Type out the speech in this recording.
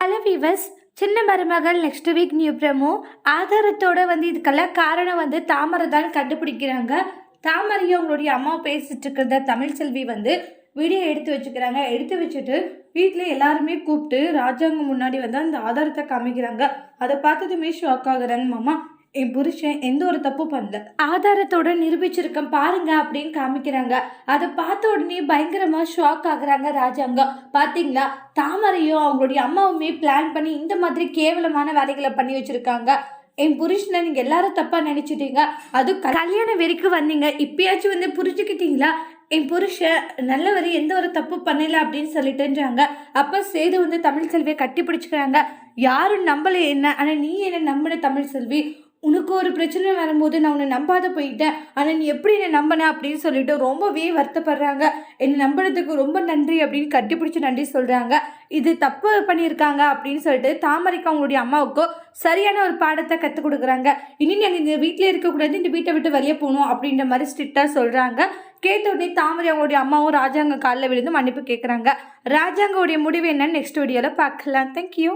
Hello viewers சின்ன மருமகள் next week new promo. ஆதாரத்தோட வந்து இதுக்கெல்லாம் காரணம் வந்து தாமரை தான் கண்டுபிடிக்கிறாங்க. தாமரையும் அவங்களுடைய அம்மா பேசிட்டு இருக்கிறத தமிழ் செல்வி வந்து வீடியோ எடுத்து வச்சுக்கிறாங்க. எடுத்து வச்சுட்டு வீட்டில் எல்லாருமே கூப்பிட்டு ராஜாங்க முன்னாடி வந்து அந்த ஆதாரத்தை காமிக்கிறாங்க. அதை பார்த்ததுமே ஷாக் ஆகுறாங்க மாமா. என் புருஷன் எந்த ஒரு தப்பு பண்ணல. ஆதாரத்தோட நிரூபிச்சிருக்கேன் பாருங்க அப்படின்னு காமிக்கிறாங்க. அதை பார்த்த உடனே பயங்கரமா ஷாக் ஆகுறாங்க ராஜாங்கம் பாத்தீங்களா? தாமரையும் அவங்களுடைய அம்மாவுமே பிளான் பண்ணி இந்த மாதிரி கேவலமான வேலைகளை பண்ணி வச்சிருக்காங்க. என் புருஷனை நீங்க எல்லாரும் தப்பா நினைச்சிட்டீங்க. அது கல்யாணம் வரைக்கும் வந்தீங்க. இப்பயாச்சும் வந்து புரிஞ்சுக்கிட்டீங்களா? என் புருஷன் நல்லவர் எந்த ஒரு தப்பு பண்ணல அப்படின்னு சொல்லிட்டுன்றாங்க. அப்போ சேது வந்து தமிழ் செல்வியை கட்டி பிடிச்சிக்கிறாங்க யாரும் நம்பலை என்ன? ஆனால் நீ என்ன நம்பின தமிழ் செல்வி? உனக்கு ஒரு பிரச்சனை வரும்போது நான் உன்னை நம்பாத போயிட்டேன். ஆனால் நீ எப்படி என்னை நம்பின அப்படின்னு சொல்லிட்டு ரொம்பவே வருத்தப்படுறாங்க. என்னை நம்பினதுக்கு ரொம்ப நன்றி அப்படின்னு கட்டிப்பிடிச்சு நன்றி சொல்கிறாங்க இது தப்பு பண்ணியிருக்காங்க அப்படின்னு சொல்லிட்டு தாமரைக்கு அவங்களுடைய அம்மாவுக்கோ சரியான ஒரு பாடத்தை கற்றுக் கொடுக்குறாங்க. இனி நாங்கள் இந்த வீட்டில் இருக்கக்கூடாது இந்த வீட்டை விட்டு வெளியே போகணும் அப்படின்ற மாதிரி ஸ்ட்ரிக்டாக சொல்கிறாங்க கேட்ட உடனே தாமரை அவங்களுடைய அம்மாவும் ராஜாங்க காலில் விழுந்து மன்னிப்பு கேட்குறாங்க ராஜாங்கோடைய முடிவு என்னன்னு நெக்ஸ்ட் வீடியோவில் பார்க்கலாம். தேங்க்யூ